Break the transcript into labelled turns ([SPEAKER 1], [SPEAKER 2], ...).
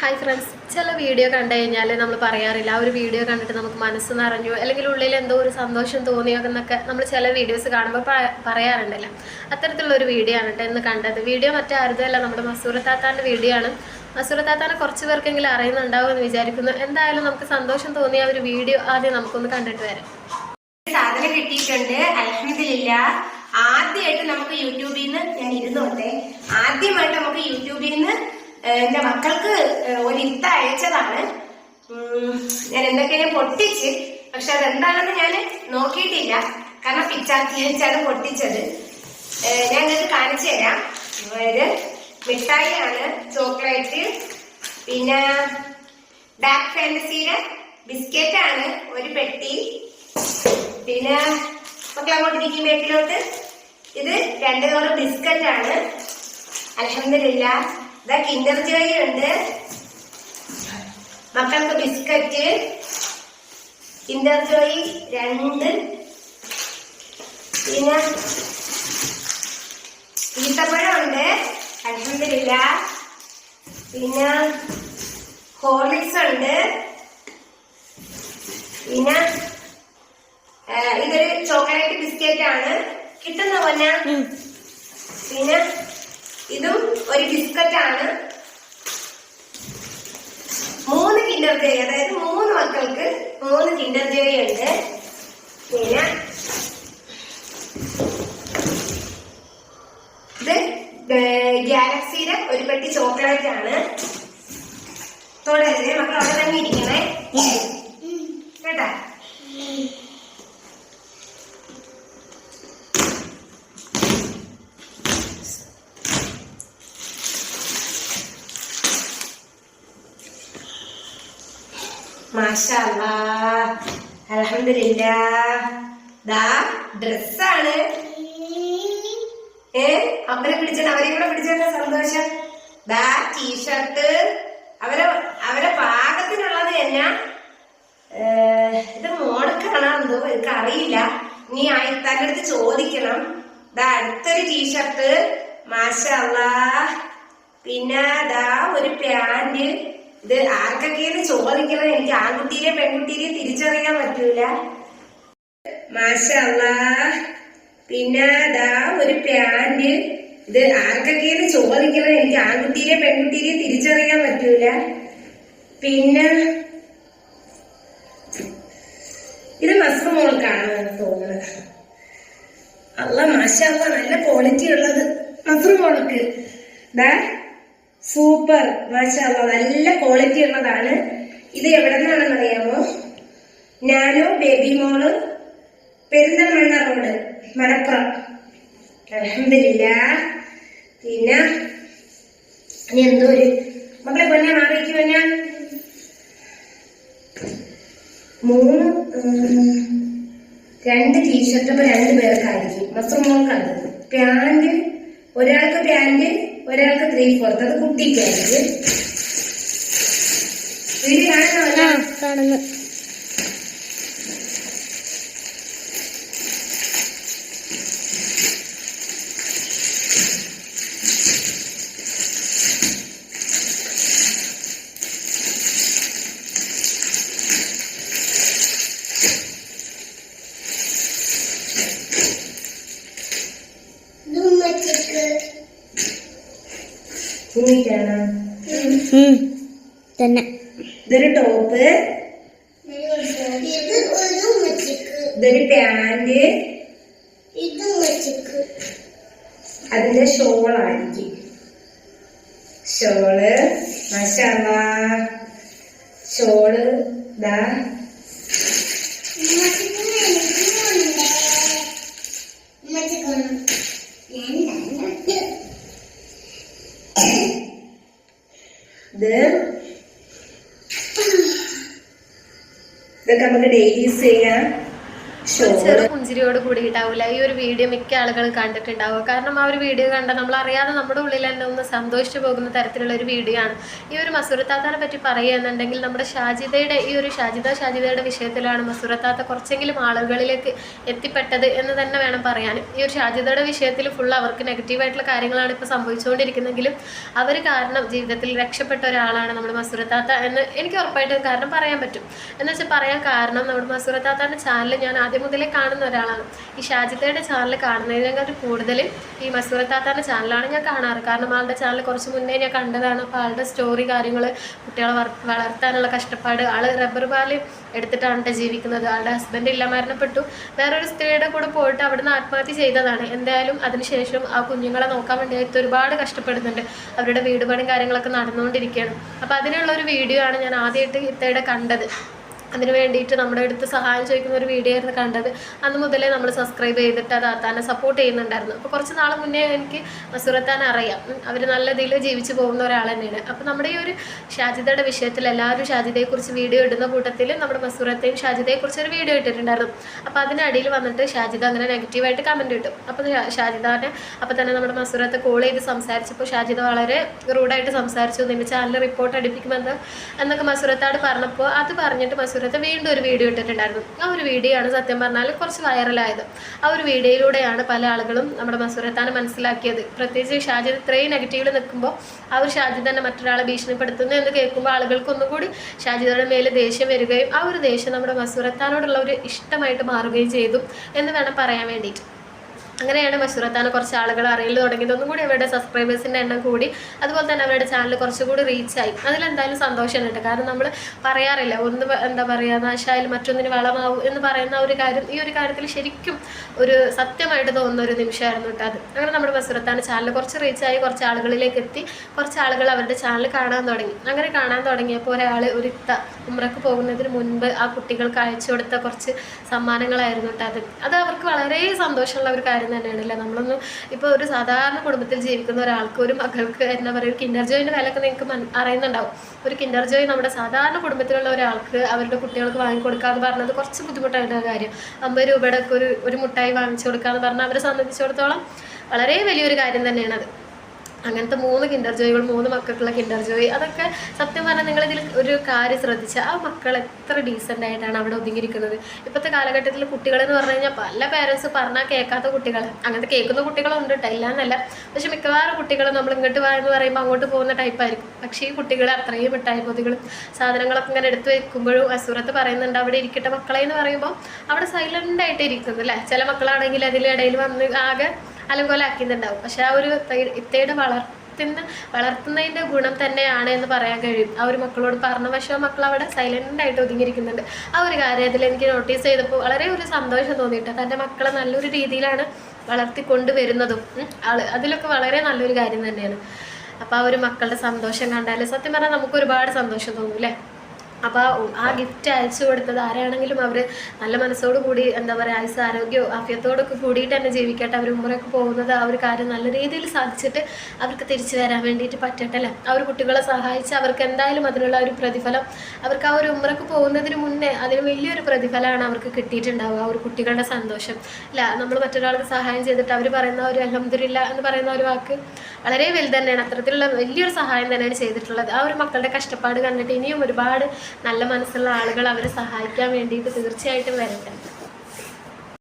[SPEAKER 1] Hi friends ചില video കണ്ടു കഴിഞ്ഞാൽ നമ്മൾ പറയാറില്ല ആ ഒരു വീഡിയോ കണ്ടിട്ട് നമുക്ക് മനസ്സ് നിറഞ്ഞു അല്ലെങ്കിൽ ഉള്ളിൽ എന്തോ ഒരു സന്തോഷം തോന്നിയോ എന്നൊക്കെ നമ്മൾ ചില വീഡിയോസ് കാണുമ്പോൾ പറയാറുണ്ടല്ലോ. അത്തരത്തിലുള്ള ഒരു വീഡിയോ ആണ് കേട്ടോ ഇന്ന് കണ്ടത്. വീഡിയോ മറ്റാരുതല്ല നമ്മുടെ മസൂർ താത്താന്റെ വീഡിയോ ആണ്. മസൂർ താത്താനെ കുറച്ച് പേർക്കെങ്കിലും അറിയുന്നുണ്ടാവും എന്ന് വിചാരിക്കുന്നു. എന്തായാലും നമുക്ക് സന്തോഷം തോന്നിയ ഒരു വീഡിയോ ആദ്യം നമുക്കൊന്ന് കണ്ടിട്ട് വരാം.
[SPEAKER 2] സാധനം കിട്ടിയിട്ടുണ്ട്. അലഹമില്ല ആദ്യമായിട്ട് നമുക്ക് യൂട്യൂബിൽ നിന്ന് ഞാൻ ഇരുന്നോട്ടെ. ആദ്യമായിട്ട് നമുക്ക് യൂട്യൂബിൽ നിന്ന് എന്റെ മക്കൾക്ക് ഒരു ഇത്ത അയച്ചതാണ്. ഞാൻ എന്തൊക്കെയാണ് പൊട്ടിച്ച് പക്ഷെ അതെന്താണെന്ന് ഞാൻ നോക്കിയിട്ടില്ല. കാരണം പിച്ചാത്തിയാണ് പൊട്ടിച്ചത്. ഞാൻ നിങ്ങൾക്ക് കാണിച്ചു തരാം. ഇത് മിഠായിയാണ് ചോക്ലേറ്റ് പിന്നെ ഡാർക്ക് ഫാന്റസിയുടെ ബിസ്ക്കറ്റ് ആണ് ഒരു പെട്ടി. പിന്നെ മക്കൾ അങ്ങോട്ട് ഇരിക്കും വീട്ടിലോട്ട് ഇത് രണ്ട് കവർ ബിസ്ക്കറ്റ് ആണ് അലഹമില്ല ഇതാ കിൻഡർ ജോയി ഉണ്ട്. മക്കൾക്ക് ബിസ്ക്കറ്റ് കിൻഡർ ജോയി രണ്ട് പിന്നെ ഈത്തപ്പഴം ഉണ്ട്. അലഹമില്ല പിന്നെ ഹോർലിക്സ് ഉണ്ട്. പിന്നെ ഇതൊരു ചോക്ലേറ്റ് ബിസ്ക്കറ്റ് ആണ് കിട്ടുന്ന പോലെ പിന്നെ ഇതും ഒരു ബിസ്ക്കറ്റാണ് ആണ്. മൂന്ന് കിൻഡർ ജോയ് അതായത് മൂന്ന് മക്കൾക്ക് മൂന്ന് കിൻഡർ ജോയ് ഉണ്ട്. പിന്നെ ഇത് ഗാലക്സിയുടെ ഒരു പെട്ടി ചോക്ലേറ്റ് ആണ്. തുടരുത് മക്കൾ അവിടെ തന്നെ ഇരിക്കണേ? കേട്ടാ? മാഷാ അലഹമില്ല ദാ ഡ്രസ്സാണ്. ഏ അവരെ പിടിച്ചാൽ അവരെ കൂടെ പിടിച്ചാൽ സന്തോഷം? ദാ ടീഷർട്ട്. അവരെ അവരെ പാകത്തിനുള്ളത് തന്നെ ഏ, ഇത് മോൾക്കാണോ എന്തോ എനിക്ക് അറിയില്ല. നീ ആയിത്താന്റെ അടുത്ത് ചോദിക്കണം. ദാ അടുത്തൊരു ടീഷർട്ട്. മാഷാ പിന്നെ ദാ ഒരു പാന്റ് ഇത് ആർക്കൊക്കെയാണ് ചോദിക്കണം? എനിക്ക് ആൺകുട്ടിയെ പെൺകുട്ടിയെ തിരിച്ചറിയാൻ പറ്റൂല. മാഷല്ല. പിന്നെ ദാ ഒരു പാന്റ് ഇത് ആർക്കൊക്കെയാണ് ചോദിക്കണം? എനിക്ക് ആൺകുട്ടിയെ പെൺകുട്ടിയെ തിരിച്ചറിയാൻ പറ്റൂല. പിന്നെ ഇത് മസ്റ് മോൾക്കാണോ എന്ന് തോന്നുന്നത് അല്ല മാഷല്ല നല്ല ക്വാളിറ്റി ഉള്ളത് മസ്റ് മോൾക്ക്. ദാ സൂപ്പർ മാഷാ നല്ല ക്വാളിറ്റി ഉള്ളതാണ്. ഇത് എവിടെ നിന്നാണെന്ന് അറിയാമോ? നാനോ ബേബി മോൾ പെരിന്തൽമണ്ണ റോഡ് മലപ്പുറം. അലഹമില്ല പിന്നെ ഇനി എന്തോ ഒരു മക്കളെ പൊന്നെ മാറിക്ക് പൊന്നെ. മൂന്ന് രണ്ട് ടീഷർട്ട് ഇപ്പൊ രണ്ട് പേർക്കായിരിക്കും. മസ്ത്രമോൾക്കാണ് പാന്റ് ഒരാൾക്ക് പാന്റ് ഒരാൾക്ക് ത്രീ ഫോർത്ത് അത് കുട്ടിക്കായിരിക്കും
[SPEAKER 1] കാണുന്നു.
[SPEAKER 3] തന്നെ.
[SPEAKER 2] ഇതൊരു ടോപ്പ് ഇതൊരു പാന്റ് അതിന്റെ ഷോളായിരിക്കും. ഷോൾ മഷാല ഷോൾ ദാ. ഇത് ഇതൊക്കെ നമുക്ക് ഡെയിലി യൂസ് ചെയ്യാം. ഷോൾ
[SPEAKER 1] പുഞ്ചിരിയോട് കൂടിയിട്ടാവില്ല ഈ ഒരു വീഡിയോ മിക്ക ആളുകളും കണ്ടിട്ടുണ്ടാവുക. കാരണം ആ ഒരു വീഡിയോ കണ്ട നമ്മൾ അറിയാതെ നമ്മുടെ ഉള്ളിൽ തന്നെ ഒന്ന് സന്തോഷിച്ചു പോകുന്ന തരത്തിലുള്ള ഒരു വീഡിയോ ആണ്. ഈ ഒരു മസൂറത്താത്താനെ പറ്റി പറയുകയെന്നുണ്ടെങ്കിൽ നമ്മുടെ ഷാജിദയുടെ ഈ ഒരു ഷാജിദ ഷാജിദയുടെ വിഷയത്തിലാണ് മസൂറത്താത്ത കുറച്ചെങ്കിലും ആളുകളിലേക്ക് എത്തിപ്പെട്ടത് എന്ന് തന്നെ വേണം പറയാൻ. ഈ ഒരു ഷാജിദയുടെ വിഷയത്തിൽ ഫുൾ അവർക്ക് നെഗറ്റീവായിട്ടുള്ള കാര്യങ്ങളാണ് ഇപ്പോൾ സംഭവിച്ചുകൊണ്ടിരിക്കുന്നെങ്കിലും അവർ കാരണം ജീവിതത്തിൽ രക്ഷപ്പെട്ട ഒരാളാണ് നമ്മുടെ മസൂറത്താത്ത എന്ന് എനിക്ക് ഉറപ്പായിട്ടും കാരണം പറയാൻ പറ്റും. എന്ന് വെച്ചാൽ പറയാൻ കാരണം നമ്മുടെ മസൂറത്താത്താന്റെ ചാനൽ ഞാൻ ആദ്യം മുതലേ കാണുന്ന ഒരാളാണ്. ഈ ഷാജിത്തയുടെ ചാനൽ കാണുന്നതിനെക്കാട്ടും കൂടുതൽ ഈ മസൂറത്താത്താന്റെ ചാനലാണ് ഞാൻ കാണാറ്. കാരണം ആളുടെ ചാനൽ കുറച്ച് മുന്നേ ഞാൻ കണ്ടതാണ്. അപ്പോൾ ആളുടെ സ്റ്റോറി കാര്യങ്ങൾ കുട്ടികളെ വളർത്താനുള്ള കഷ്ടപ്പാട് ആൾ റബ്ബർ പാൽ എടുത്തിട്ടാണ് കേട്ടോ ജീവിക്കുന്നത്. ആളുടെ ഹസ്ബൻഡ് ഇല്ല മരണപ്പെട്ടു. വേറൊരു സ്ത്രീയുടെ കൂടെ പോയിട്ട് അവിടുന്ന് ആത്മഹത്യ ചെയ്തതാണ്. എന്തായാലും അതിനുശേഷം ആ കുഞ്ഞുങ്ങളെ നോക്കാൻ വേണ്ടിയിട്ട് ഒരുപാട് കഷ്ടപ്പെടുന്നുണ്ട്. അവരുടെ വീട് പണിയും കാര്യങ്ങളൊക്കെ നടന്നുകൊണ്ടിരിക്കുകയാണ്. അപ്പോൾ അതിനുള്ള ഒരു വീഡിയോ ആണ് ഞാൻ ആദ്യമായിട്ട് ഇത്തയുടെ കണ്ടത്. അതിന് വേണ്ടിയിട്ട് നമ്മുടെ അടുത്ത് സഹായം ചോദിക്കുന്ന ഒരു വീഡിയോ ആയിരുന്നു കണ്ടത്. അന്ന് മുതലേ നമ്മൾ സബ്സ്ക്രൈബ് ചെയ്തിട്ട് അത് ആത്താനെ സപ്പോർട്ട് ചെയ്യുന്നുണ്ടായിരുന്നു. അപ്പോൾ കുറച്ച് നാൾ മുന്നേ എനിക്ക് മസൂറത്താൻ അറിയാം. അവർ നല്ല ഇതിൽ ജീവിച്ചു പോകുന്ന ഒരാൾ തന്നെയാണ് അപ്പോൾ നമ്മുടെ ഈ ഒരു ഷാജിദയുടെ വിഷയത്തിൽ എല്ലാവരും ഷാജിദയെക്കുറിച്ച് വീഡിയോ ഇടുന്ന കൂട്ടത്തിൽ നമ്മുടെ മസുറത്തെയും ഷാജിദയെക്കുറിച്ച് ഒരു വീഡിയോ ഇട്ടിട്ടുണ്ടായിരുന്നു. അപ്പോൾ അതിനടിയിൽ വന്നിട്ട് ഷാജിദ അങ്ങനെ നെഗറ്റീവായിട്ട് കമന്റ് ഇട്ടു. അപ്പോൾ ഷാജിദാനെ അപ്പോൾ തന്നെ നമ്മുടെ മസുറത്തെ കോൾ ചെയ്ത് സംസാരിച്ചപ്പോൾ ഷാജിദ വളരെ റൂഡായിട്ട് സംസാരിച്ചു. നിന്റെ ചാനൽ റിപ്പോർട്ട് അടിപ്പിക്കുമെന്ന് എന്നൊക്കെ മസുറത്താട് പറഞ്ഞപ്പോൾ അത് പറഞ്ഞിട്ട് മസൂറത്ത് വീണ്ടും ഒരു വീഡിയോ ഇട്ടിട്ടുണ്ടായിരുന്നു. ആ ഒരു വീഡിയോ ആണ് സത്യം പറഞ്ഞാൽ കുറച്ച് വൈറലായത് ആ ഒരു വീഡിയോയിലൂടെയാണ് പല ആളുകളും നമ്മുടെ മസൂറത്താനെ മനസ്സിലാക്കിയത്. പ്രത്യേകിച്ച് ഷാജിദ് ഇത്രയും നെഗറ്റീവിൽ നിൽക്കുമ്പോൾ ആ ഒരു ഷാജിദ് തന്നെ മറ്റൊരാളെ ഭീഷണിപ്പെടുത്തുന്നു എന്ന് കേൾക്കുമ്പോൾ ആളുകൾക്ക് ഒന്നുകൂടി ഷാജിദയുടെ മേലെ ദേഷ്യം വരികയും ആ ഒരു ദേഷ്യം നമ്മുടെ മസൂറത്താനോടുള്ള ഒരു ഇഷ്ടമായിട്ട് മാറുകയും ചെയ്തു എന്ന് വേണം പറയാൻ വേണ്ടിയിട്ട്. അങ്ങനെയാണ് മഷൂറത്താനെ കുറച്ച് ആളുകൾ അറിയൽ തുടങ്ങിയത് ഒന്നും കൂടി അവരുടെ സബ്സ്ക്രൈബേഴ്സിന്റെ എണ്ണം കൂടി. അതുപോലെ തന്നെ അവരുടെ ചാനൽ കുറച്ചുകൂടി റീച്ചായി അതിലെന്തായാലും സന്തോഷമുണ്ട് കാരണം നമ്മൾ പറയാറില്ല ഒന്ന് എന്താ പറയുക നാശായാലും മറ്റൊന്നിന് വളമാവും എന്ന് പറയുന്ന ഒരു കാര്യം ഈ ഒരു കാര്യത്തിൽ ശരിക്കും ഒരു സത്യമായിട്ട് തോന്നുന്ന ഒരു നിമിഷമായിരുന്നു കേട്ടോ അത്. അങ്ങനെ നമ്മുടെ മസൂറത്താന്റെ ചാനൽ കുറച്ച് റീച്ചായി കുറച്ച് ആളുകളിലേക്ക് എത്തി കുറച്ച് ആളുകൾ അവരുടെ ചാനൽ കാണാൻ തുടങ്ങി. അങ്ങനെ കാണാൻ തുടങ്ങിയപ്പോൾ ഒരാൾ ഒരു ഇത്ത ഉമ്രക്ക് പോകുന്നതിന് മുൻപ് ആ കുട്ടികൾക്ക് അയച്ചു കൊടുത്ത കുറച്ച് സമ്മാനങ്ങളായിരുന്നു കേട്ടോ അത്. അത് അവർക്ക് വളരെ സന്തോഷമുള്ള ഒരു കാര്യം തന്നെയാണല്ലേ നമ്മളൊന്ന് ഇപ്പോൾ ഒരു സാധാരണ കുടുംബത്തിൽ ജീവിക്കുന്ന ഒരാൾക്ക് ഒരു മകൾക്ക് എന്താ പറയുക ഒരു കിൻഡർ ജോയിന്റെ വിലയൊക്കെ നിങ്ങൾക്ക് അറിയുന്നുണ്ടാവും. ഒരു കിൻഡർ ജോയ് നമ്മുടെ സാധാരണ കുടുംബത്തിലുള്ള ഒരാൾക്ക് അവരുടെ കുട്ടികൾക്ക് വാങ്ങിക്കൊടുക്കുക എന്ന് പറഞ്ഞത് കുറച്ച് ബുദ്ധിമുട്ടായിട്ടുള്ള കാര്യം. അമ്പത് രൂപയുടെ ഒക്കെ ഒരു ഒരു മുട്ടായി വാങ്ങിച്ചു കൊടുക്കുക എന്ന് പറഞ്ഞാൽ അവരെ സംബന്ധിച്ചിടത്തോളം വളരെ വലിയൊരു കാര്യം തന്നെയാണത്. അങ്ങനത്തെ മൂന്ന് കിൻഡർ ജോയികൾ മൂന്ന് മക്കൾക്കുള്ള കിൻഡർ ജോയി അതൊക്കെ സത്യം പറഞ്ഞാൽ നിങ്ങളിതിൽ ഒരു കാര്യം ശ്രദ്ധിച്ചാൽ ആ മക്കൾ എത്ര ഡീസന്റ് ആയിട്ടാണ് അവിടെ ഒതുങ്ങിയിരിക്കുന്നത്. ഇപ്പോഴത്തെ കാലഘട്ടത്തിൽ കുട്ടികളെന്ന് പറഞ്ഞു കഴിഞ്ഞാൽ പല പേരൻസ് പറഞ്ഞാൽ കേൾക്കാത്ത കുട്ടികൾ അങ്ങനത്തെ കേൾക്കുന്ന കുട്ടികളുണ്ട് കേട്ടോ ഇല്ലാന്നല്ല. പക്ഷെ മിക്കവാറും കുട്ടികൾ നമ്മൾ ഇങ്ങോട്ട് എന്ന് പറയുമ്പോൾ അങ്ങോട്ട് പോകുന്ന ടൈപ്പായിരിക്കും പക്ഷേ ഈ കുട്ടികൾ അത്രയും മിഠായി പൊതികളും സാധനങ്ങളൊക്കെ ഇങ്ങനെ എടുത്തു വെക്കുമ്പോഴും അസുറത്ത് പറയുന്നുണ്ട് അവിടെ ഇരിക്കട്ടെ മക്കളെ എന്ന് പറയുമ്പോൾ അവിടെ സൈലന്റ് ആയിട്ട് ഇരിക്കുന്നു അല്ലേ ചില മക്കളാണെങ്കിൽ അതിലിടയിൽ വന്ന് ആകെ അലങ്കോലാക്കുന്നുണ്ടാവും പക്ഷെ ആ ഒരു ഇത്തയുടെ വളർത്തുന്ന വളർത്തുന്നതിന്റെ ഗുണം തന്നെയാണ് എന്ന് പറയാൻ കഴിയും. ആ ഒരു മക്കളോട് പറഞ്ഞ പക്ഷെ ആ മക്കൾ അവിടെ സൈലന്റായിട്ട് ഒതുങ്ങിയിരിക്കുന്നുണ്ട്. ആ ഒരു കാര്യത്തിൽ എനിക്ക് നോട്ടീസ് ചെയ്തപ്പോൾ വളരെ ഒരു സന്തോഷം തോന്നിയിട്ട് തന്റെ മക്കളെ നല്ലൊരു രീതിയിലാണ് വളർത്തിക്കൊണ്ടുവരുന്നതും. ആൾ അതിലൊക്കെ വളരെ നല്ലൊരു കാര്യം തന്നെയാണ്. അപ്പോൾ ആ ഒരു മക്കളുടെ സന്തോഷം കണ്ടാൽ സത്യം പറഞ്ഞാൽ നമുക്ക് ഒരുപാട് സന്തോഷം തോന്നും അല്ലേ അപ്പോൾ ആ ഗിഫ്റ്റ് അയച്ചു കൊടുത്തത് ആരാണെങ്കിലും അവർ നല്ല മനസ്സോട് കൂടി എന്താ പറയുക ആയുസ് ആരോഗ്യവും ആഫ്യത്തോടൊക്കെ കൂടിയിട്ട് തന്നെ ജീവിക്കട്ടെ അവർ ഉമ്മറൊക്കെ പോകുന്നത് ആ ഒരു കാര്യം നല്ല രീതിയിൽ സാധിച്ചിട്ട് അവർക്ക് തിരിച്ചു വരാൻ വേണ്ടിയിട്ട് പറ്റട്ടെ അല്ലേ കുട്ടികളെ സഹായിച്ച് അവർക്ക് എന്തായാലും അതിനുള്ള ഒരു പ്രതിഫലം അവർക്ക് ആ ഒരു ഉമ്മറക്ക് പോകുന്നതിന് മുന്നേ അതിന് വലിയൊരു പ്രതിഫലമാണ് അവർക്ക് കിട്ടിയിട്ടുണ്ടാവുക ആ ഒരു കുട്ടികളുടെ സന്തോഷം. അല്ല നമ്മൾ മറ്റൊരാൾക്ക് സഹായം ചെയ്തിട്ട് അവർ പറയുന്ന ഒരു അലഹമ്മദില്ല എന്ന് പറയുന്ന ഒരു വാക്ക് വളരെ വലുത് തന്നെയാണ്. അത്തരത്തിലുള്ള വലിയൊരു സഹായം തന്നെയാണ് ചെയ്തിട്ടുള്ളത്. ആ ഒരു മക്കളുടെ കഷ്ടപ്പാട് കണ്ടിട്ട് ഇനിയും ഒരുപാട് നല്ല മനസ്സുള്ള ആളുകൾ അവരെ സഹായിക്കാൻ വേണ്ടിയിട്ട് തീർച്ചയായിട്ടും വരട്ടെ.